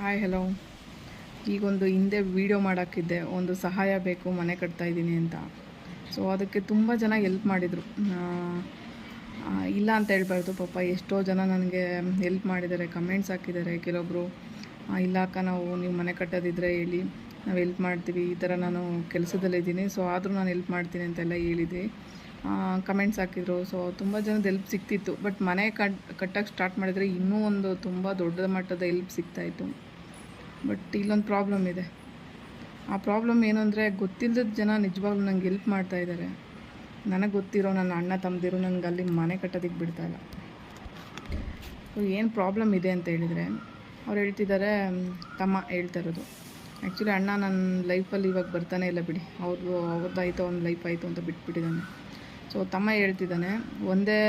Hi hello ಈಗೊಂದು ಹಿಂದೆ video ಮಾಡೋಕ್ಕಿದ್ದೆ. ಒಂದು ಸಹಾಯ ಬೇಕು, ಮನೆ ಕಟ್ತಾ ಇದ್ದೀನಿ ಅಂತ. ಸೊ ಅದಕ್ಕೆ ತುಂಬ ಜನ ಎಲ್ಪ್ ಮಾಡಿದರು. ಇಲ್ಲ ಅಂತ ಹೇಳ್ಬಾರ್ದು. ಪಾಪ ಎಷ್ಟೋ ಜನ ನನಗೆ ಹೆಲ್ಪ್ ಮಾಡಿದ್ದಾರೆ ಕಮೆಂಟ್ಸ್ ಹಾಕಿದ್ದಾರೆ. ಕೆಲವೊಬ್ಬರು ಇಲ್ಲ ಅಕ್ಕ, ನಾವು ನೀವು ಮನೆ ಕಟ್ಟೋದಿದ್ರೆ ಹೇಳಿ, ನಾವು ಹೆಲ್ಪ್ ಮಾಡ್ತೀವಿ. ಈ ಥರ ನಾನು ಕೆಲಸದಲ್ಲಿದ್ದೀನಿ ಸೊ ಆದರೂ ನಾನು ಹೆಲ್ಪ್ ಮಾಡ್ತೀನಿ ಅಂತೆಲ್ಲ ಹೇಳಿದೆ. ಕಮೆಂಟ್ಸ್ ಹಾಕಿದ್ರು. ಸೊ ತುಂಬ ಜನದ ಹೆಲ್ಪ್ ಸಿಕ್ತಿತ್ತು. ಬಟ್ ಮನೆ ಕಟ್ ಕಟ್ಟಕ್ಕೆ ಸ್ಟಾರ್ಟ್ ಮಾಡಿದರೆ ಇನ್ನೂ ಒಂದು ತುಂಬ ದೊಡ್ಡ ಮಟ್ಟದ ಹೆಲ್ಪ್ ಸಿಗ್ತಾಯಿತ್ತು ಬಟ್ ಇಲ್ಲೊಂದು ಪ್ರಾಬ್ಲಮ್ ಇದೆ. ಆ ಪ್ರಾಬ್ಲಮ್ ಏನು ಅಂದರೆ ಗೊತ್ತಿಲ್ಲದ ಜನ ನಿಜವಾಗ್ಲೂ ನಂಗೆ ಹೆಲ್ಪ್ ಮಾಡ್ತಾ ಇದ್ದಾರೆ ನನಗೆ ಗೊತ್ತಿರೋ ನನ್ನ ಅಣ್ಣ ತಮ್ಮದಿರೋ ನನಗೆ ಅಲ್ಲಿ ಮನೆ ಕಟ್ಟೋದಕ್ಕೆ ಬಿಡ್ತಾ ಇಲ್ಲ. ಸೊ ಏನು ಪ್ರಾಬ್ಲಮ್ ಇದೆ ಅಂತ ಹೇಳಿದರೆ, ಅವ್ರು ಹೇಳ್ತಿದ್ದಾರೆ ತಮ್ಮ ಹೇಳ್ತಾ ಇರೋದು. ಆ್ಯಕ್ಚುಲಿ ಅಣ್ಣ ನನ್ನ ಲೈಫಲ್ಲಿ ಇವಾಗ ಬರ್ತಾನೆ ಇಲ್ಲ ಬಿಡಿ. ಅವ್ರದ್ದು ಅವ್ರದ್ದಾಯ್ತು ಅವ್ನ ಲೈಫ್ ಆಯಿತು ಅಂತ ಬಿಟ್ಬಿಟ್ಟಿದ್ದಾನೆ ಸೊ ತಮ್ಮ ಹೇಳ್ತಿದ್ದಾನೆ ಒಂದೇ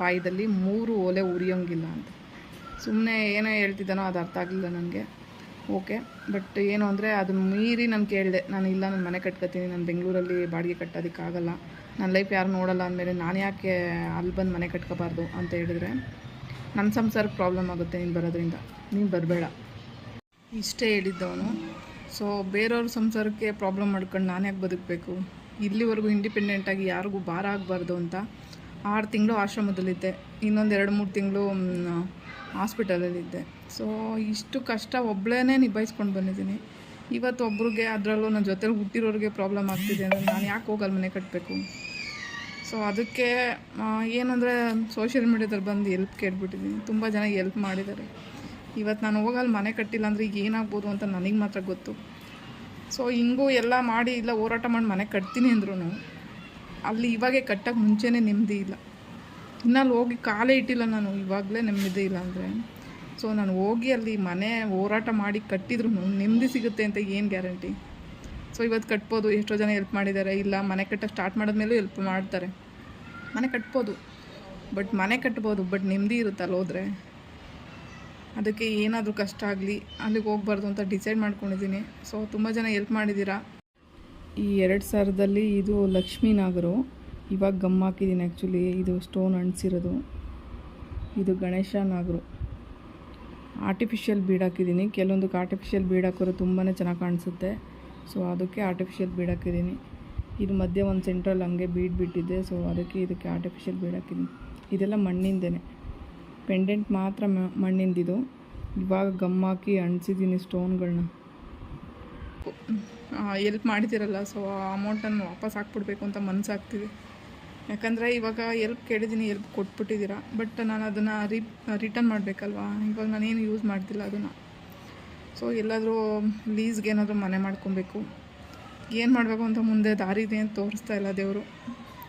ಪಾಯದಲ್ಲಿ ಮೂರು ಒಲೆ ಉರಿಯೋಂಗಿಲ್ಲ ಅಂತ. ಸುಮ್ಮನೆ ಏನೋ ಹೇಳ್ತಿದ್ದಾನೋ ಅದು ಅರ್ಥ ಆಗಲಿಲ್ಲ ನನಗೆ ಓಕೆ ಬಟ್ ಏನು ಅಂದರೆ ಅದನ್ನು ಮೀರಿ ನಾನು ಕೇಳಿದೆ. ನಾನು ಇಲ್ಲ, ನಾನು ಮನೆ ಕಟ್ಕೊತೀನಿ. ನಾನು ಬೆಂಗಳೂರಲ್ಲಿ ಬಾಡಿಗೆ ಕಟ್ಟೋದಕ್ಕಾಗಲ್ಲ. ನನ್ನ ಲೈಫ್ ಯಾರು ನೋಡಲ್ಲ ಅಂದಮೇಲೆ ನಾನು ಯಾಕೆ ಅಲ್ಲಿ ಬಂದು ಮನೆ ಕಟ್ಕೋಬಾರ್ದು ಅಂತ ಹೇಳಿದ್ರೆ ನನ್ನ ಸಂಸಾರಕ್ಕೆ ಪ್ರಾಬ್ಲಮ್ ಆಗುತ್ತೆ ನೀನು ಬರೋದ್ರಿಂದ. ನೀನು ಬರಬೇಡ. ಇಷ್ಟೇ ಹೇಳಿದ್ದವನು. ಸೊ ಬೇರೆಯವ್ರ ಸಂಸಾರಕ್ಕೆ ಪ್ರಾಬ್ಲಮ್ ಮಾಡ್ಕೊಂಡು ನಾನು ಯಾಕೆ ಬದುಕಬೇಕು? ಇಲ್ಲಿವರೆಗೂ ಇಂಡಿಪೆಂಡೆಂಟಾಗಿ ಯಾರಿಗೂ ಭಾರ ಆಗಬಾರ್ದು ಅಂತ ಆರು ತಿಂಗಳು ಆಶ್ರಮದಲ್ಲಿದ್ದೆ. ಇನ್ನೊಂದು ಎರಡು, ಮೂರು ತಿಂಗಳು ಹಾಸ್ಪಿಟಲಲ್ಲಿದ್ದೆ. ಸೊ ಇಷ್ಟು ಕಷ್ಟ ಒಬ್ಬಳೇ ನಿಭಾಯಿಸ್ಕೊಂಡು ಬಂದಿದ್ದೀನಿ. ಇವತ್ತು ಒಬ್ರಿಗೆ ಅದರಲ್ಲೂ ನನ್ನ ಜೊತೆಲಿ ಹುಟ್ಟಿರೋರಿಗೆ ಪ್ರಾಬ್ಲಮ್ ಆಗ್ತಿದೆ ಅಂದರೆ ನಾನು ಯಾಕೆ ಹೋಗಲ್ಲ ಮನೆ ಕಟ್ಟಬೇಕು ಸೊ ಅದಕ್ಕೆ ಏನಂದರೆ ಸೋಷಿಯಲ್ ಮೀಡ್ಯಾದಲ್ಲಿ ಬಂದು ಎಲ್ಪ್ ಕೇಳ್ಬಿಟ್ಟಿದ್ದೀನಿ ತುಂಬ ಜನ ಎಲ್ಪ್ ಮಾಡಿದ್ದಾರೆ. ಇವತ್ತು ನಾನು ಹೋಗಲ್ಲ ಮನೆ ಕಟ್ಟಿಲ್ಲ ಅಂದರೆ ಈಗ ಏನಾಗ್ಬೋದು ಅಂತ ನನಗೆ ಮಾತ್ರ ಗೊತ್ತು. ಸೊ ಹಿಂಗೂ ಎಲ್ಲ ಮಾಡಿ ಇಲ್ಲ ಹೋರಾಟ ಮಾಡಿ ಮನೆ ಕಟ್ತೀನಿ ಅಂದ್ರೂ ಅಲ್ಲಿ ಇವಾಗೆ ಕಟ್ಟಕ್ಕೆ ಮುಂಚೆನೇ ನೆಮ್ಮದಿ ಇಲ್ಲ. ಇನ್ನು ಅಲ್ಲಿ ಹೋಗಿ ಕಾಲೇ ಇಟ್ಟಿಲ್ಲ ನಾನು, ಇವಾಗಲೇ ನೆಮ್ಮದಿ ಇಲ್ಲ ಅಂದರೆ. ಸೊ ನಾನು ಹೋಗಿ ಅಲ್ಲಿ ಮನೆ ಹೋರಾಟ ಮಾಡಿ ಕಟ್ಟಿದ್ರು ನೆಮ್ಮದಿ ಸಿಗುತ್ತೆ ಅಂತ ಏನು ಗ್ಯಾರಂಟಿ? ಸೊ ಇವತ್ತು ಕಟ್ಬೋದು, ಎಷ್ಟೋ ಜನ ಹೆಲ್ಪ್ ಮಾಡಿದ್ದಾರೆ. ಇಲ್ಲ, ಮನೆ ಕಟ್ಟಕ್ಕೆ ಸ್ಟಾರ್ಟ್ ಮಾಡಿದ್ಮೇಲೂ ಹೆಲ್ಪ್ ಮಾಡ್ತಾರೆ. ಮನೆ ಕಟ್ಬೋದು. ಬಟ್ ಮನೆ ಕಟ್ಬೋದು ಬಟ್ ನೆಮ್ಮದಿ ಇರುತ್ತೆ ಅಲ್ಲಿ ಹೋದರೆ? ಅದಕ್ಕೆ ಏನಾದರೂ ಕಷ್ಟ ಆಗಲಿ, ಅಲ್ಲಿಗೆ ಹೋಗ್ಬಾರ್ದು ಅಂತ ಡಿಸೈಡ್ ಮಾಡ್ಕೊಂಡಿದ್ದೀನಿ. ಸೊ ತುಂಬ ಜನ ಹೆಲ್ಪ್ ಮಾಡಿದ್ದೀರಾ? ಈ ಎರಡು ಸಾವಿರದಲ್ಲಿ ಇದು ಲಕ್ಷ್ಮೀ ನಾಗರು. ಇವಾಗ ಗಮ್ ಹಾಕಿದ್ದೀನಿ ಆ್ಯಕ್ಚುಲಿ ಇದು ಸ್ಟೋನ್ ಅಣಿಸಿರೋದು ಇದು ಗಣೇಶ ನಾಗರು. ಆರ್ಟಿಫಿಷಿಯಲ್ ಬೀಡ್ ಹಾಕಿದ್ದೀನಿ. ಕೆಲವೊಂದಕ್ಕೆ ಆರ್ಟಿಫಿಷಿಯಲ್ ಬೀಡ್ ಹಾಕೋರು ತುಂಬಾ ಚೆನ್ನಾಗಿ ಕಾಣಿಸುತ್ತೆ. ಸೊ ಅದಕ್ಕೆ ಆರ್ಟಿಫಿಷಿಯಲ್ ಬೀಡ್ ಹಾಕಿದ್ದೀನಿ. ಇದು ಮಧ್ಯೆ ಒಂದು ಸೆಂಟ್ರಲ್ಲಿ ಹಂಗೆ ಬೀಡ್ ಬಿಟ್ಟಿದ್ದೆ ಸೊ ಅದಕ್ಕೆ ಇದಕ್ಕೆ ಆರ್ಟಿಫಿಷಿಯಲ್ ಬೀಡ್ ಹಾಕಿದ್ದೀನಿ. ಇದೆಲ್ಲ ಮಣ್ಣಿಂದೇ ಪೆಂಡೆಂಟ್ ಮಾತ್ರ ಮಣ್ಣಿಂದಿದು. ಇವಾಗ ಗಮ್ ಹಾಕಿ ಅಣಿಸಿದ್ದೀನಿ ಸ್ಟೋನ್ಗಳನ್ನ ಎಲ್ಪ್ ಮಾಡಿದ್ದೀರಲ್ಲ. ಸೊ ಆ ಅಮೌಂಟನ್ನು ವಾಪಸ್ ಹಾಕ್ಬಿಡ್ಬೇಕು ಅಂತ ಮನಸ್ಸಾಗ್ತಿದೆ ಯಾಕಂದರೆ ಇವಾಗ ಎಲ್ಪ್ ಕೇಳಿದ್ದೀನಿ ಎಲ್ಪ್ ಕೊಟ್ಬಿಟ್ಟಿದ್ದೀರಾ. ಬಟ್ ನಾನು ಅದನ್ನು ರಿ ರಿಟರ್ನ್ ಮಾಡಬೇಕಲ್ವಾ? ಇವಾಗ ನಾನೇನು ಯೂಸ್ ಮಾಡ್ತಿಲ್ಲ ಅದನ್ನು. ಸೊ ಎಲ್ಲಾದರೂ ಲೀಸ್ಗೆ ಏನಾದರೂ ಮನೆ ಮಾಡ್ಕೊಬೇಕು. ಏನು ಮಾಡಬೇಕು ಅಂತ ಮುಂದೆ ದಾರಿ ಇದೆ ಅಂತ ತೋರಿಸ್ತಾ ಇಲ್ಲ ದೇವರು.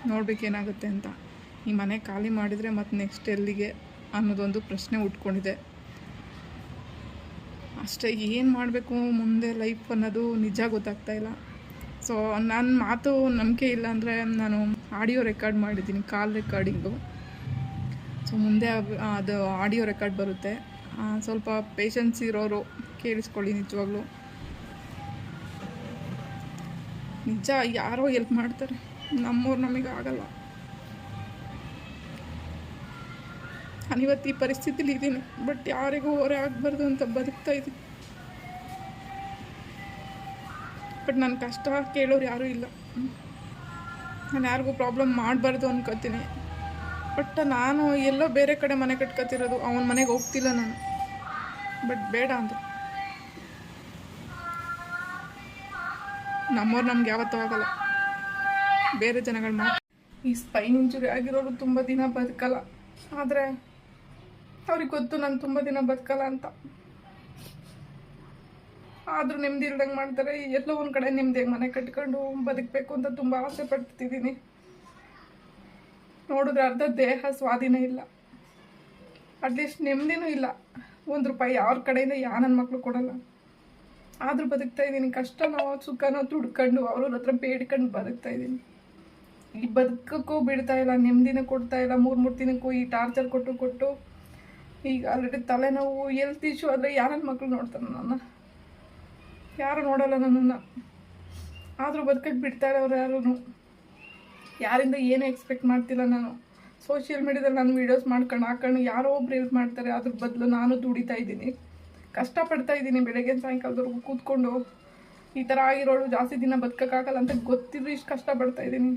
ನೋಡಬೇಕೇನಾಗುತ್ತೆ ಅಂತ. ಈ ಮನೆ ಖಾಲಿ ಮಾಡಿದರೆ ಮತ್ತು ನೆಕ್ಸ್ಟ್ ಎಲ್ಲಿಗೆ ಅನ್ನೋದೊಂದು ಪ್ರಶ್ನೆ ಉಟ್ಕೊಂಡಿದೆ. ಅಷ್ಟೇ, ಏನು ಮಾಡಬೇಕು ಮುಂದೆ ಲೈಫ್ ಅನ್ನೋದು ನಿಜ ಗೊತ್ತಾಗ್ತಾ ಇಲ್ಲ. ಸೊ ನನ್ನ ಮಾತು ನಂಬಿಕೆ ಇಲ್ಲ ಅಂದರೆ ನಾನು ಆಡಿಯೋ ರೆಕಾರ್ಡ್ ಮಾಡಿದ್ದೀನಿ, ಕಾಲ್ ರೆಕಾರ್ಡಿಂಗು ಸೊ ಮುಂದೆ ಅದು ಆಡಿಯೋ ರೆಕಾರ್ಡ್ ಬರುತ್ತೆ. ಸ್ವಲ್ಪ ಪೇಷನ್ಸ್ ಇರೋರು ಕೇಳಿಸ್ಕೊಳ್ಳಿ ನಿಜವಾಗ್ಲೂ. ನಿಜ, ಯಾರೋ ಎಲ್ಪ್ ಮಾಡ್ತಾರೆ. ನಮ್ಮವ್ರು ನಮಗೆ ಆಗಲ್ಲ. ನಾನಿವತ್ತು ಈ ಪರಿಸ್ಥಿತಿಲಿ ಇದ್ದೀನಿ ಬಟ್ ಯಾರಿಗೂ ಹೊರೆ ಆಗಬಾರ್ದು ಅಂತ ಬದುಕ್ತಾ ಇದ್ದೀನಿ. ಬಟ್ ನನ್ನ ಕಷ್ಟ ಕೇಳೋರು ಯಾರೂ ಇಲ್ಲ. ನಾನು ಯಾರಿಗೂ ಪ್ರಾಬ್ಲಮ್ ಮಾಡಬಾರ್ದು ಅನ್ಕೋತೀನಿ. ಬಟ್ ನಾನು ಎಲ್ಲೋ ಬೇರೆ ಕಡೆ ಮನೆ ಕಟ್ಕೋತಿರೋದು, ಅವನ ಮನೆಗೆ ಹೋಗ್ತಿಲ್ಲ ನಾನು. ಬಟ್ ಬೇಡ ಅಂದರು. ನಮ್ಮವ್ರು ನಮ್ಗೆ ಯಾವತ್ತೂ ಆಗಲ್ಲ. ಬೇರೆ ಜನಗಳು ಮಾತ್ರ. ಈ ಸ್ಪೈನ್ ಇಂಜುರಿ ಆಗಿರೋರು ತುಂಬ ದಿನ ಬದುಕಲ್ಲ. ಆದರೆ, ಅವ್ರಿಗೆ ಗೊತ್ತು ನಾನು ತುಂಬ ದಿನ ಬದುಕಲ್ಲ ಅಂತ. ಆದರೂ ನೆಮ್ಮದಿ ಇಲ್ದಂಗೆ ಮಾಡ್ತಾರೆ. ಎಲ್ಲೋ ಒಂದು ಕಡೆ ನೆಮ್ಮದಿಯಾಗಿ ಮನೆ ಕಟ್ಕೊಂಡು ಬದುಕಬೇಕು ಅಂತ ತುಂಬ ಆಸೆ ಪಡ್ತಿದ್ದೀನಿ. ನೋಡಿದ್ರೆ ಅರ್ಧ ದೇಹ ಸ್ವಾಧೀನ ಇಲ್ಲ. ಅಟ್ಲೀಸ್ಟ್ ನೆಮ್ಮದಿನೂ ಇಲ್ಲ. ಒಂದು ರೂಪಾಯಿ ಅವ್ರ ಕಡೆಯಿಂದ ಯಾ ನನ್ನ ಮಕ್ಕಳು ಕೊಡಲ್ಲ. ಆದರೂ ಬದುಕ್ತಾ ಇದ್ದೀನಿ. ಕಷ್ಟನೋ, ಸುಖನೋ ತುಡ್ಕೊಂಡು ಅವ್ರವ್ರ ಹತ್ರ ಬೇಡ್ಕೊಂಡು ಬದುಕ್ತಾ ಇದ್ದೀನಿ. ಈ ಬದುಕಕ್ಕೂ ಬಿಡ್ತಾ ಇಲ್ಲ, ನೆಮ್ಮದಿನ ಕೊಡ್ತಾ ಇಲ್ಲ. ಮೂರು ಮೂರು ದಿನಕ್ಕೂ ಈ ಟಾರ್ಚರ್ ಕೊಟ್ಟು ಕೊಟ್ಟು ಈಗ ಆಲ್ರೆಡಿ ತಲೆನೋವು ಹೆಲ್ತ್ ಇಶ್ಯೂ ಆದರೆ ಯಾರನ್ನ ಮಕ್ಕಳು ನೋಡ್ತಾರೆ ನನ್ನ. ಯಾರು ನೋಡಲ್ಲ ನನ್ನನ್ನು. ಆದರೂ ಬದುಕಕ್ಕೆ ಬಿಡ್ತಾರೆ ಅವ್ರು ಯಾರೂ. ಯಾರಿಂದ ಏನೂ ಎಕ್ಸ್ಪೆಕ್ಟ್ ಮಾಡ್ತಿಲ್ಲ ನಾನು. ಸೋಷಿಯಲ್ ಮೀಡ್ಯಾದಲ್ಲಿ ನಾನು ವೀಡಿಯೋಸ್ ಮಾಡ್ಕೊಂಡು ಹಾಕೊಂಡು ಯಾರೋ ಒಬ್ರು ಹೆಲ್ಪ್ ಮಾಡ್ತಾರೆ, ಅದ್ರ ಬದಲು ನಾನು ದುಡಿತಾ ಇದ್ದೀನಿ. ಕಷ್ಟಪಡ್ತಾ ಇದ್ದೀನಿ ಬೆಳಗ್ಗೆ ಸಾಯಂಕಾಲದವರೆಗೂ ಕೂತ್ಕೊಂಡು. ಈ ಥರ ಆಗಿರೋಳು ಜಾಸ್ತಿ ದಿನ ಬದುಕೋಕ್ಕಾಗಲ್ಲ ಅಂತ ಗೊತ್ತಿದ್ರು ಇಷ್ಟು ಕಷ್ಟಪಡ್ತಾ ಇದ್ದೀನಿ.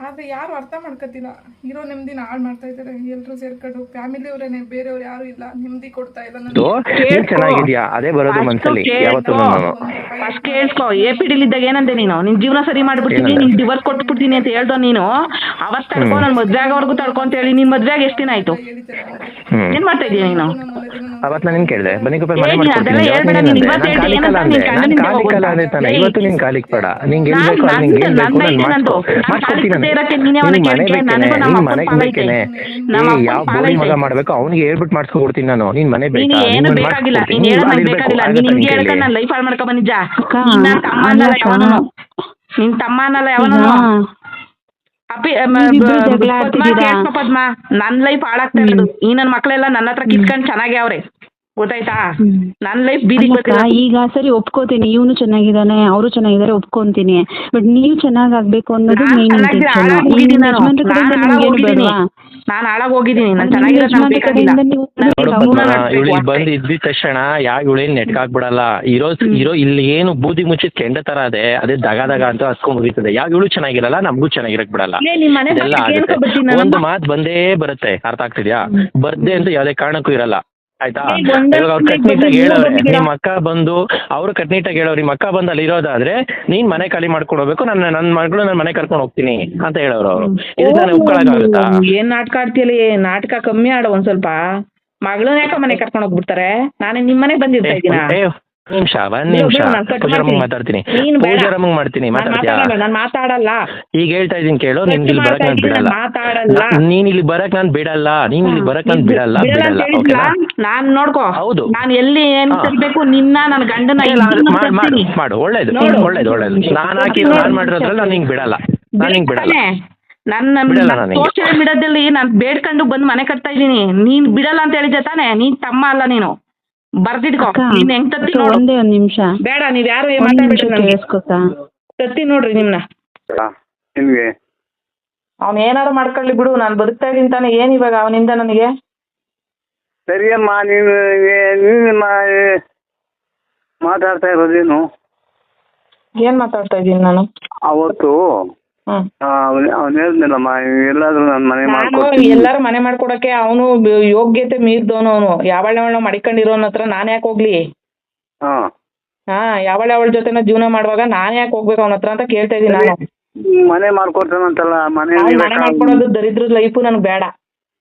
ಆದರೆ ಯಾರು ಅರ್ಥ ಮಾಡ್ಕೊತಿಲ್ಲ ಇರೋ ನೆಮ್ಮದಿನ ಹಾಳು ಮಾಡ್ತಾ ಇದ್ದಾರೆ. ಎಲ್ಲರೂ ಸೇರ್ಕೊಂಡು ಫ್ಯಾಮಿಲಿಯವರೇನೆ ಬೇರೆಯವ್ರು ಯಾರು ಇಲ್ಲ. ನೆಮ್ಮದಿ ಕೊಡ್ತಾ ಇಲ್ಲ ಇದು ನನಗೆ ನೀನ್ ಚೆನ್ನಾಗಿದ್ಯಾ? ಅದೇ ಬರೋದು ಮನ್ಸಲ್ಲಿ. ಯಾವತ್ತೂ ಫಸ್ಟ್ ಕೇಳಿಸ್ಕೊ ಎ ಪಿ ಇದ್ದಾಗ ಏನಂದೆ ನೀನು? ನಿನ್ ಜೀವನ ಸರಿ ಮಾಡ್ಬಿಡ್ತೀನಿ? ನಿನ್ ಡಿವರ್ಸ್ ಕೊಟ್ಬಿಡ್ತೀನಿ ಅಂತ ಹೇಳ್ದೋ ನೀನು? ಅವತ್ ತಡ್ಕೊ ನನ್ ಮದ್ವೆ ಆಗೋವರೆಗೂ ತಡ್ಕೊ ಅಂತ ಹೇಳಿ ನಿನ್ ಮದ್ವೆ ಆಗಿ ಎಷ್ಟು ದಿನ ಆಯ್ತು? ಹ್ಮ್. ಏನ್ ಮಾಡ್ತಾ ಇದೀಯ ನೀನು? ಅವತ್ ನಾನು ನಿನ್ ಕೇಳಿದೆ. ಬನ್ನಿ ಗೋಪಾಲ್ ಮನೆ ಮಾಡ್ಕೊಡ್ತೀನಿ ನೀನ್ ಇವತ್ತು ಕಾಲಿಕಲ್ಲ ಅಂದೆ. ತಾನೆ. ನೀನ್ ಕಾಲಿಕ್ ಬೇಡ ನಿಂಗೆ ಬೇಕು ಏನ್ ಬೇಕು ನಾನು ಮಾಡ್ಕೊಡ್ತೀನಿ ನೀನೇ ಮನೆ ಬೇಕೇನೆ ನಿನ್ ಮನೆಗ್. ಬೇಕೇನೆ ಯಾವ ಬೋಳಿ ಮಗ ಮಾಡ್ಬೇಕು? ಅವ್ನಿಗೆ ಹೇಳ್ಬಿಟ್ಟು ಮಾಡ್ಸ್ಕೊಡ್ತೀನಿ ನಾನು. ನಿನ್ ಮನೆ ಬೇಕಾ? ಏನು ಬೇಕಾಗಿಲ್ಲ. ನೀನ್ ನೀನ್ ಹೇಳೋದ್ ನಂಗ್ ಬೇಕಾಗಿಲ್ಲ. ಆಗತ್ತಾ ನೀನ್ ಹಿಂಗೆ ನಿನ್ ಹೇಳ್ಕ ಕೈಲಿ? ಲೈಫ್ ಹಾಳು ಮಾಡ್ಕೊ ಬಂದಿದ್ದ ಅಕ್ಕ, ನಿನ್ನ ತಮ್ಮ ಅನ್ನಲ್ಲ ಅಲ್ಲಕ್ಕ. ಯಾವನು. ನಿನ್ ತಮ್ಮ ಯಾವನು. ನೀವಿಬ್ರು ಜಗಳ ಪದ್ಮ ಆಡ್ತಿದ್ದೀರಾ? ಕೇಳ್ಕೊ ಪದ್ಮ. ನನ್ ಲೈಫ್ ಹಾಳಾಗ್ತಾ ಇರೋದು. ಈ ನನ್ ಮಕ್ಳೆಲ್ಲ ನನ್ನ ಹತ್ರ ಕಿತ್ಕೊಂಡ್ ಚೆನ್ನಾಗಿ ಅವ್ರೆ ಗೊತ್ತಾಯ್ತಾ. ನನ್ ಲೈಫ್ ಬೀದಿಗೆ ಈಗ ಸರಿ ಒಪ್ಕೋತೀನಿ ಇವನು ಚೆನ್ನಾಗಿದ್ದಾನೆ ಅವರು ಚೆನ್ನಾಗಿದ್ದಾರೆ ಒಪ್ಕೊಂತೀನಿ. ಬಟ್ ನೀವು ಚೆನ್ನಾಗಾಗ್ಬೇಕು ಅನ್ನೋದು ನಾನ್ ಮೇನ್ ನಾನು. ಹಾಳಾಗ್ ಹೋಗಿದ್ದೀನಿ. ನಾನ್ ಚೆನ್ನಾಗಿರೋದು. ಬಂದು ಇದ್ದಿದ ತಕ್ಷಣ ಯಾವ ಇವಳೇನ್ ನೆಟ್ಕಾಗ್ಬಿಡಲ್ಲ ಇರೋ ಇರೋ ಇಲ್ಲಿ ಏನು ಬೂದಿ ಮುಚ್ಚಿದ ಕೆಂಡ ತರ ಅದೇ ಅದೇ ದಗ ದಗ ಅಂತ ಹಸ್ಕೊಂಡ್ ಮುಗಿತದೆ ಯಾವ ಇವಳು ಚೆನ್ನಾಗಿರಲ್ಲ ನಮಗೂ ಚೆನ್ನಾಗಿರಕ್ ಬಿಡಲ್ಲ. ಇದೆಲ್ಲ ಆಗುತ್ತೆ? ಒಂದು ಮಾತು ಬಂದೇ ಬರುತ್ತೆ. ಅರ್ಥ ಆಗ್ತಿದ್ಯಾ? ಬರ್ದೆ ಅಂತ ಯಾವ್ದೇ ಕಾರಣಕ್ಕೂ ಇರಲ್ಲ. ಆಯ್ತಾ? ಇವಾಗ ಅವ್ರು ಕಟ್ನಿಟ್ಟಾಗಿ ನಿಮ್ಮ ಅಕ್ಕ ಬಂದು ಅವ್ರು ಕಟ್ನಿಟ್ಟಾಗಿ ಹೇಳೋರು ನಿಮ್ಮ ಅಕ್ಕ ಬಂದು ಅಲ್ಲಿ ಇರೋದಾದ್ರೆ ನೀನ್ ಮನೆ ಖಾಲಿ ಮಾಡ್ಕೊಂಡು ಹೋಗ್ಬೇಕು ನನ್ನ ನನ್ನ ಮಗಳು ನನ್ನ ಮನೆ ಕರ್ಕೊಂಡು ಹೋಗ್ತೀನಿ ಅಂತ ಹೇಳೋರು ಅವರು. ಇದಕ್ಕೆ ನಾನು ಏನ್ ನಾಟಕ ಆಡ್ತೀಯಲ್ಲ ಏ, ನಾಟಕ ಕಮ್ಮಿ ಆಡು ಒಂದ್ ಸ್ವಲ್ಪ. ಮಗಳನ್ನ ಯಾಕೆ ಮನೆ ಕರ್ಕೊಂಡು ಹೋಗ್ಬಿಡ್ತಾರೆ? ನಾನು ನಿಮ್ ಮನೆಗ್ ಬಂದಿದ್ದೆ ಏ, ನಿಮಿಷ ಒಂದ್ ನಿಮಿಷ ಪೂಜಾರಮ್ಮಂಗ್ ಮಾತಾಡ್ತೀನಿ ನೀನ್ ಬೇಡ. ಪೂಜಾರಮ್ಮಂಗ್ ಮಾಡ್ತೀನಿ ನಾನ್ ಮಾತಾಡ್ತೀಯಾ ಮಾತಾಡಲ್ಲ ನಾನ್ ಮಾತಾಡಲ್ಲ ಈಗ ಹೇಳ್ತಾ ಇದೀನಿ ಕೇಳು ನಿನ್ ಇಲ್ಲಿ ಬರಕ್ ನಾನು ಬಿಡಲ್ಲ ಮಾತಾಡಲ್ಲ. ನಾ- ನೀನ್ ಇಲ್ಲಿ ಬರಕ್ ನಾನ್ ಬಿಡಲ್ಲ ನೀನ್ ಇಲ್ಲಿ ಬರಕ್ ನಾನ್ ಬಿಡಲ್ಲ ಬಿಡಲ್ಲ ಅಂತ ಬಿಡಲ್ಲ ಹೇಳಿದ್ಲಾ? ಓಕೆನಾ ನಾನ್ ನೋಡ್ಕೋ ಹೌದು. ನಾನ್ ಎಲ್ಲಿ ಏನ್ ಹಾ. ತರ್ಬೇಕು ನಿನ್ನ ನನ್ನ ಗಂಡನ ಇಲ್ಲ, ಅದು ಇಬ್ರನ್ನೂ ಮಾಡು, ಮಾಡು ತರ್ತೀನಿ. ಮಾಡು ಒಳ್ಳೇದು ನೋಡು. ಒಳ್ಳೇದು ಒಳ್ಳೇದು ನಾನ್ ಹಾಕಿ. ನಾನ್ ಮಾಡಿರೋದ್ರಲ್ಲಿ ನಾನು ಹಿಂಗ್ ಬಿಡಲ್ಲ ನಾನು ಹಿಂಗ್ ಬಿಡಲ್ಲ ಬಿಡ್ತಾನೆ. ನನ್ನ ಬಿಡಲ್ಲ ನಾನು ಹಿಂಗೆ. ಸೋಷಿಯಲ್ ಮೀಡಿಯಾದಲ್ಲಿ ನಾನು ಬೇಡ್ಕೊಂಡು ಬಂದು ಮನೆ ಕಟ್ತಾ ಇದ್ದೀನಿ ನೀನ್ ಬಿಡಲ್ಲ ಅಂತ ಹೇಳಿದ್ದೆ ತಾನೆ ನೀನ್ ತಮ್ಮ ಅಲ್ಲ ನೀನು ಬರ್ದಿಟ್ಕೋ. ಅಕ್ಕ, ನೀನ್ ಹೆಂಗ್ ತತ್ತಿ ನೋಡು. ಒಂದೇ ಒಂದ್ ನಿಮಿಷ. ಬೇಡ ನೀವ್ ಯಾರು ಒಂದ್ ನಿಮಿಷ ಮಾತಾಡ್ಬೇಡಿ ನನಗೆ ಕೇಳಿಸ್ಕೊಕ್ಕ ತತ್ತಿ ನೋಡ್ರಿ ನಿಮ್ನ. ನಿಮಗೆ. ಅವ್ನ್ ಏನಾರು ಮಾಡ್ಕೊಳ್ಳಿ ಬಿಡು ನಾನು ಬದುಕ್ತಾ ಇದೀನಿ ತಾನೆ ಏನ್ ಇವಾಗ ಅವನಿಂದ ನನಗೆ? ಸರಿಯಮ್ಮ ನೀವು ಏ- ಮಾತಾಡ್ತಾ ಇರೋದೇನು? ಏನ್ ಮಾತಾಡ್ತಾ ಇದೀನಿ ನಾನು? ಅವತ್ತು ಹ್ಮ್. ಅವನು ಹೇಳಿದ್ನಲ್ಲಮ್ಮ ಎಲ್ಲಾದ್ರೂ ನನ್ನ ಮನೆ ನಾನು ಮಾಡ್ಕೊಡ್ತೀನಿ. ಎಲ್ಲಾರು ಮನೆ ಮಾಡ್ಕೊಡಕ್ಕೆ ಅವನು ಯೋಗ್ಯತೆ ಮೀರ್ದವನು ಅವನು. ಯಾವಳ ಯಾವಳ ಮಡಿಕೊಂಡಿರೋನ್ ಹತ್ರ ನಾನ್ ಯಾಕೆ ಹೋಗ್ಲಿ? ಹಾ. ಹಾ ಯಾವಳ ಅವಳ ಜೊತೆನ ಜೀವನ ಮಾಡುವಾಗ ನಾನ್ ಯಾಕೆ ಹೋಗ್ಬೇಕು ಅವನ ಹತ್ರ ಅಂತ ಕೇಳ್ತಾ ಇದೀನಿ ನಾನು. ಮನೆ ಮಾಡ್ಕೊಡ್ತಾನಂತಲ್ಲ ಮನೆ ಅವ್ನ್ ಮನೆ ಮಾಡ್ಕೊಡೋದು ದರಿದ್ರ ಲೈಫು ನನ್ಗೆ ಬೇಡ.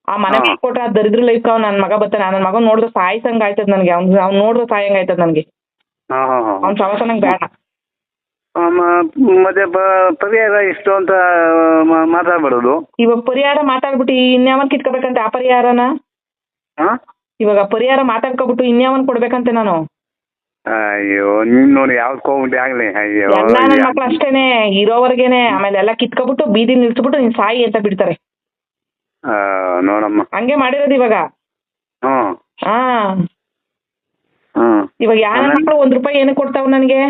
ಆ ಮನೆ ಮಾಡ್ಕೊಟ್ಟ ಮಾಡ್ಕೊಟ್ರೆ ಆ ದರಿದ್ರ ಲೈಫ್ ಅವ್ ನನ್ ಮಗ ಬರ್ತಾನೆ ನನ್ನ ಮಗ ನೋಡಿದ್ರೆ ಸಾಯ್ಸಂಗ್ ಆಯ್ತದ ನನ್ಗೆ. ಅವ್ನ್ ಅವ್ನ್ ನೋಡಿದ್ರೆ ಸಾಯಂಗ್ ಆಯ್ತದ ನನ್ಗೆ. ಹಾ ಹಾ ಹಾ. ಅವ್ನ್ ಸವಸ ನಂಗೆ ಬೇಡ. ಮತ್ತೆ ಪರಿಹಾರ ಇಷ್ಟು ಅಂತ ಮಾತಾಡ್ಬಿಡೋದು ಇವಾಗ ಪರಿಹಾರ ಮಾತಾಡ್ಬಿಟ್ಟು ಇನ್ಯಾವನ್ ಕಿತ್ಕೋಬೇಕಂತೆ ಆ ಪರಿಹಾರನ? ಹಾ ಇವಾಗ ಪರಿಹಾರ ಮಾತಾಡ್ಕೊಬಿಟ್ಟು ಇನ್ಯಾವನ್ ಕೊಡ್ಬೇಕಂತೆ ನಾನು? ಅಯ್ಯೋ ನೀನ್ ನೋಡಿ ಯಾವ್ದು ಹೋಗ್ಬಿಟ್ಟು ಆಗ್ಲಿ ಅಯ್ಯೋ ಎಲ್ಲ ನನ್ ಮಕ್ಳು ಅಷ್ಟೇನೆ ಇರೋವರೆಗೇನೆ ಆಮೇಲೆ ಎಲ್ಲ ಕಿತ್ಕೊಬಿಟ್ಟು ಬೀದಿ ನಿಲ್ಸ್ಬಿಟ್ಟು ನೀನ್ ಸಾಯಿ ಅಂತ ಬಿಡ್ತಾರೆ. ಆ, ನೋಡಮ್ಮ. ಹಂಗೆ ಮಾಡಿರೋದು ಇವಾಗ. ಹ್ಮ್. ಹಾ. ಇವಾಗ ಯಾರ? ಮಕ್ಳು ಒಂದ್ ರೂಪಾಯಿ ಏನು ಕೊಡ್ತಾವ್ ನನ್ಗೆ?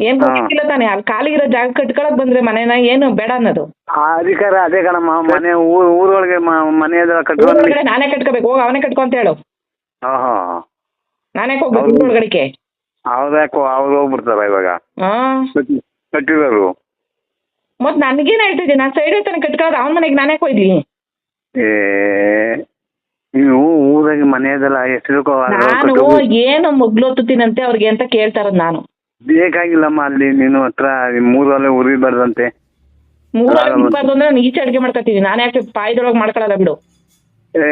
ಏನ್ ಗೊತ್ತಿಲ್ಲ ತಾನೇ ಅಲ್ಲಿ ಖಾಲಿ ಇರೋ ಜಾಗ ಕಟ್ಕೊಳಕ್ ಬಂದ್ರೆ ಮನೆನ ಏನು ಬೇಡ ಅನ್ನೋದು. ಆ ಅಧಿಕಾರ ಅದೇ ಕಣಮ್ಮ ಮನೆ ಊರ್ ಊರೊಳಗೆ ಮ- ಮನೆ ಎದುರ ಊರೊಳಗಡೆ ನಾನೇ ಕಟ್ಕೋಬೇಕು ಹೋಗ ಅವನೇ ಕಟ್ಕೊ ಅಂತ ಹೇಳು. ಹಾ ಹಾ. ನಾನೇ ಹೋಗ್ಬೇಕು ಹೌದು. ಊರೊಳಗಡಿಕೆ ಅವ್ರ್ಯಾಕೋ ಅವ್ರು ಹೋಗ್ಬಿಡ್ತಾರ ಇವಾಗ. ಹಾ. ಕಟ್ಟಿ- ಕಟ್ಟಿರೋರು. ಮತ್ ನನ್ಗೇನ್ ಹೇಳ್ತಿದ್ದೆ ನಾನ್ ಸೈಡ್ ತಾನೆ ಕಟ್ಕೊಳ್ಳೋದು ಅವನ ಮನೆಗೆ ನಾನೇ ಹೋಯ್ದಿ. ಏ ನೀವು ಊರಾಗಿ ಮನೆಯದಲ್ಲ ಎಷ್ಟು ನಾನು ಏನು ಮೊಗ್ಲೊತ್ತುತ್ತೀನಂತೆ ಅವ್ರಿಗೆ ಅಂತ ಕೇಳ್ತಾರದ್ ನಾನು. ಬೇಕಾಗಿಲ್ಲಮ್ಮ ಅಲ್ಲಿ ನೀನು ಹತ್ರ ಮೂರಲ್ಲೇ ಉರಿಬಾರ್ದಂತೆ. ಮೂರಲ್ಲಿ ಇರ್ಬಾರ್ದು ಅಂದ್ರೆ ನಾನು ಈಚೆ ಅಡ್ಗೆ ಮಾಡ್ಕೊತೀನಿ ನಾನು ಯಾಕೆ ಪಾಯದೊಳಗೆ ಮಾಡ್ಕೊಳಲ್ಲ ಬಿಡು. ಏ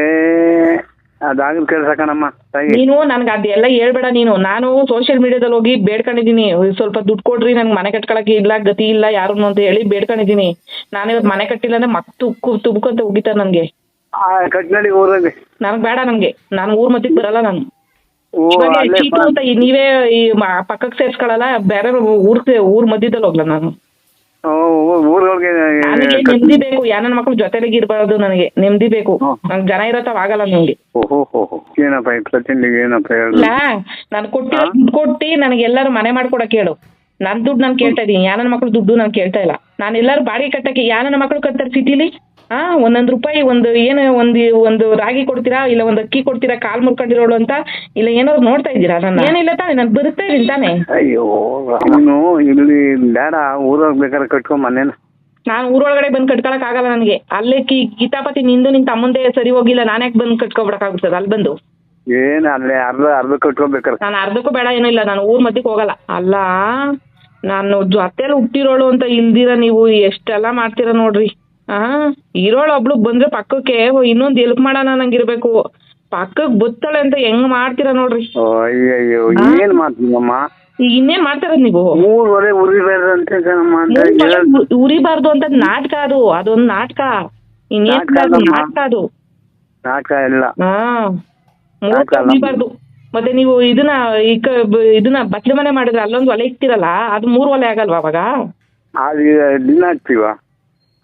ಅದಾಗದ ಕೆಲಸ ಕಣಮ್ಮ ತಾಯಿ. ನೀನು ನನ್ಗೆ ಅದೆಲ್ಲ ಹೇಳ್ಬೇಡ ನೀನು. ನಾನು ಸೋಷಿಯಲ್ ಮೀಡಿಯಾದಲ್ಲಿ ಹೋಗಿ ಬೇಡ್ಕೊಂಡಿದ್ದೀನಿ. ಸ್ವಲ್ಪ ದುಡ್ಡು ಕೊಡ್ರಿ ನಂಗೆ ಮನೆ ಕಟ್ಕೊಳಕ್ಕೆ ಇಲ್ಲ ಗತಿ ಇಲ್ಲ ಯಾರು ಅಂತ ಹೇಳಿ ಬೇಡ್ಕೊಂಡಿದ್ದೀನಿ. ನಾನು ಇವತ್ತು ಮನೆ ಕಟ್ಟಿಲ್ಲ ಅಂದ್ರೆ ಮತ್ತೆ ತುಕ್ಕು ಹೋಗಿತ್ತ ಅಂತ ಉಗಿತಾರೆ ನನಗೆ. ಆ ಕಟ್ನಡಿ ಊರಾಗೆ ನನಗೆ ಬೇಡ ನನಗೆ ನಾನು ಊರ್ ಮತ್ತಿಗೆ ಬರಲ್ಲ ನಾನು. ಇವಾಗ ಚೀಟು ಅಂತ ನೀವೇ ಈ ಮ- ಪಕ್ಕಕ್ಕೆ ಸೇರ್ಸ್ಕೊಳಲ್ಲ ಬೇರೆ ಊರ್ ಊರ್ ಮಧ್ಯದಲ್ಲಿ ಹೋಗ್ಲ ನಾನು ಊರೊಳಗೆ ನನಗೆ ನೆಮ್ಮದಿ ಬೇಕು ಯಾ ನನ್ನ ಮಕ್ಳು ಜೊತೆಲಿಗೆ ಇರಬಾರ್ದು ನನಗೆ ನೆಮ್ಮದಿ ಬೇಕು. ಹ್ಮ್. ನಂಗೆ ಜನ ಇರತ್ತಾವ ಆಗಲ್ಲ ನನಗೆ ಓಹೋ ಹೋ ಹೋ ಏನಪ್ಪ ಈ ಪ್ರತಿನಿಧಿಗೆ ಏನಪ್ಪ ಹೇಳು ಇಲ್ಲ ನಾನು ಕೊಟ್ಟಿರೋ ದುಡ್ಡು ಕೊಟ್ಟು ನನಗೆ ಎಲ್ಲರೂ ಮನೆ ಮಾಡ್ಕೊಡಕ್ ಹೇಳು. ನನ್ ದುಡ್ಡು ನಾನು ಕೇಳ್ತಾ ಇದೀನಿ ಯಾ ನನ್ನ ಮಕ್ಳು ದುಡ್ಡು ನಾನು ಕೇಳ್ತಾ ಇಲ್ಲ. ನಾನು ಎಲ್ಲರೂ ಬಾಡಿಗೆ ಕಟ್ಟಕ್ಕೆ ಯಾ ನನ್ನ ಮಕ್ಳು ಕಟ್ತಾರೆ ಸಿಟಿಲಿ? ಆ ಒಂದೊಂದು ರೂಪಾಯಿ ಒಂದು ಏನು ಒಂದು ಒಂದು ರಾಗಿ ಕೊಡ್ತೀರಾ ಇಲ್ಲ ಒಂದು ಅಕ್ಕಿ ಕೊಡ್ತೀರಾ ಕಾಲ್ ಮುರ್ಕೊಂಡಿರೋಳು ಅಂತ ಇಲ್ಲ ಏನಾದ್ರು ನೋಡ್ತಾ ಇದ್ದೀರಾ ನನ್ನ? ಏನಿಲ್ಲ ತಾನೇ ನಾನು ಬದುಕ್ತಾ ಇದ್ದೀನಿ ತಾನೆ. ಅಯ್ಯೋ ನೀನು ಇಲ್ಲಿ ಬೇಡ ಊರಾಗ ಬೇಕಾದ್ರೆ ಕಟ್ಕೊಂಡ್ ಮನೇನ ನಾನು ಊರೊಳಗಡೆ ಬಂದು ಕಟ್ಕೊಳಕ್ ಆಗಲ್ಲ ನನಗೆ. ಅಲ್ಲೇ ಕಿ ಗೀತಾಪತಿ ನಿಂದು ನಿನ್ ತಮ್ಮಂದೇ ಸರಿ ಹೋಗಿಲ್ಲ ನಾನು ನಾನೇ ಬಂದು ಕಟ್ಕೊಬಿಡಕ್ಕಾಗುತ್ತದೆ? ಅಲ್ಲಿ ಬಂದು. ಏನ್ ಅಲ್ಲೇ ಅರ್ಧ ಅರ್ಧ ಕಟ್ಕೊಬೇಕಾರೆ. ನಾನು ಅರ್ಧಕ್ಕೂ ಬೇಡ ಏನೂ ಇಲ್ಲ ನಾನು ಊರ್ ಮಧ್ಯಕ್ಕೆ ಹೋಗಲ್ಲ. ಅಲ್ಲ ನಾನು ಜೊತೆಲಿ ಹುಟ್ಟಿರೋಳು ಅಂತ ಇಲ್ದಿರ ನೀವು ಎಷ್ಟೆಲ್ಲ ಮಾಡ್ತೀರಾ ನೋಡ್ರಿ. ಆ ಇರೋಳು ಒಬ್ಳು ಬಂದ್ರೆ ಪಕ್ಕಕ್ಕೆ ಇನ್ನೊಂದು ಎಲ್ಪ್ ಮಾಡೋಣ ನಂಗಿರ್ಬೇಕು. ಪಕ್ಕಕ್ಕೆ ಬತ್ತಾಳೆ ಅಂತ ಹೆಂಗ್ ಮಾಡ್ತೀರಾ ನೋಡ್ರಿ. ಅಯ್ಯಯ್ಯೋ ಏನ್ ಮಾಡ್ತೀನಮ್ಮ? ಇನ್ನೇನ್ ಮಾಡ್ತಾರದ್ ನೀವು? ಮೂರುವರೆ ಉರಿಬೇಡ್ರಂತೆ ಕಣಮ್ಮ ಅಂತ ಹೇಳ ಉರಿಬಾರ್ದು ಅಂತ ನಾಟಕ ಅದು. ಅದೊಂದು ನಾಟಕ. ಇನ್ನೇನ್ ನಾಟಕ ಅದು ಅಲ್ಲಮ್ಮ. ನಾಟಕ ಅದು. ನಾಟಕ ಇಲ್ಲ. ಹಾ ಅಲ್ಲ. ಉರಿಬಾರ್ದು. ಮತ್ತೆ ನೀವು ಇದನ್ನ ಈ ಕ- ಬ- ಇದನ್ನ ಬಟ್ಲೆ ಮನೆ ಮಾಡಿದ್ರೆ ಅಲ್ಲೊಂದು ಒಲೆ ಇಟ್ಟಿರಲ್ಲ ಅದು ಮೂರ್ ಒಲೆ ಆಗಲ್ವಾ ಅವಾಗ? ಅದು ದಿನ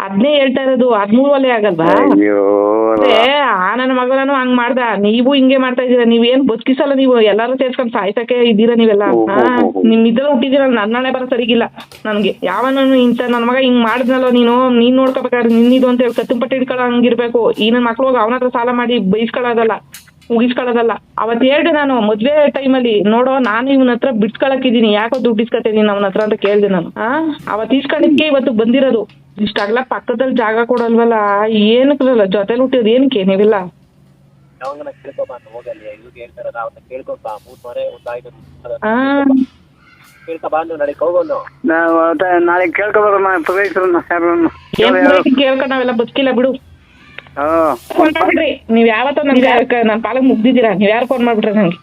ಅದ್ನೇ ಹೇಳ್ತಾ ಇರೋದು ಹದ್ಮೂರು ಒಲೆ ಆಗಲ್ವಾ? ಅಯ್ಯೋ. ಆ ನನ್ನ ಮಗಳನು ಹಂಗ್ ಮಾಡ್ದ. ನೀವು ಹಿಂಗೆ ಮಾಡ್ತಾ ಇದೀರಾ ನೀವೇನ್ ಬದುಕಿಸಲ್ಲ ನೀವು ಎಲ್ಲಾರು ಸೇರ್ಸ್ಕೊಂಡ್ ಸಾಯ್ಸಕ್ಕೆ ಇದ್ದೀರಾ ನೀವೆಲ್ಲ? ಹಾ. ನಿಮ್ ಇದ್ರಲ್ಲಿ ಹುಟ್ಟಿದಿರ ನನ್ನಳೆ ಬರೋ ಸರಿಗಿಲ್ಲ ನನ್ಗೆ. ಯಾವನೂ ಇಂತ ನನ್ನ ಮಗ ಹಿಂಗ್ ಮಾಡಿದ್ನಲ್ಲ ನೀನು? ನೀನ್ ನೋಡ್ಕೋಬೇಕಾದ್ರೆ ನಿನ್ನಿದು ಅಂತ ಹೇಳಿ ಕತ್ತು ಪಟ್ಟಿ ಹಿಡ್ಕೊಳ್ಳೋ ಹಂಗಿರ್ಬೇಕು. ಈ ನನ್ನ ಮಕ್ಳು ಹೋಗಿ ಅವನತ್ರ ಸಾಲ ಮಾಡಿ ಬೈಸ್ಕೊಳ್ಳೋದಲ್ಲ ಮುಗಿಸ್ಕೊಳ್ಳೋದಲ್ಲ. ಅವತ್ ಹೇಳ್ದೆ ನಾನು ಮದ್ವೆ ಟೈಮಲ್ಲಿ ನೋಡೋ ನಾನು ಇವನ ಹತ್ರ ಬಿಡ್ಸ್ಕೊಳಕಿದೀನಿ ಯಾಕೋ ದುಡ್ಡು ಇಸ್ಕೊತೀನಿ ಅವನ ಹತ್ರ ಅಂತ ಕೇಳ್ದೆ ನಾನು. ಆ? ಅವತ್ ಇಸ್ಕೊಂಡಿದ್ಕೆ ಇವತ್ತು ಬಂದಿರೋದು. ಇಷ್ಟಾಗ್ಲ ಪಕ್ಕದಲ್ಲಿ ಜಾಗ ಕೊಡಲ್ವಲ್ಲ? ಏನಕ್ಕಲ್ಲ ಜೊತೆಲಿ ಹುಟ್ಟಿದ್ ಏನಕ್ಕೆ? ನೀವೆಲ್ಲ? ಯಾವಾಗನ ಕೇಳ್ಕೊಬಾರ್ದು ಹೋಗಲ್ಲಿ. ಇವ್ರಿಗೆ ಹೇಳ್ತಾರಲ್ಲ ಅವನ್ನ ಕೇಳ್ಕೊಂಬ ಮೂರ್ ಮನೆ ಒಂದ್ ಐದು ಆ. ಕೇಳ್ಕೊಬಾರ್ದು ನಡಿ ಹೋಗೋನು. ನಾವು ನಾಳೆ ಕೇಳ್ಕೊಬರಮ್ಮ ಪ್ರವೇಶರನ್ನ ಏನ್ ಕೇಳ್ಕೊಂಡು ನಾವೆಲ್ಲ ಬದುಕಿಲ್ಲ ಬಿಡು. ನೀವ್ ಯಾವತ್ತೋ ನನ್ಗೆ ನನ್ ಪಾಲಕ್ ಮುಗ್ದಿದ್ದೀರಾ? ನೀವ್ ಯಾರು ಫೋನ್ ಮಾಡ್ಬಿಟ್ರಿ ನಂಗೆ?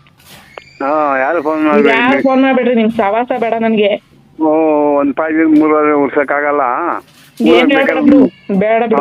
ಹಾಂ ಯಾರು ಫೋನ್ ನೀವ್ ಯಾರು ಫೋನ್ ಮಾಡ್ಬೇಡ್ರಿ? ನಿಮ್ ಸವಾಸ ಬೇಡ ನನ್ಗೆ. ಓ ಒಂದ್ ಏನ್ ಹೇಳ್ಬೇಡ ಬಿಡು ಬೇಡ ಬಿಡು.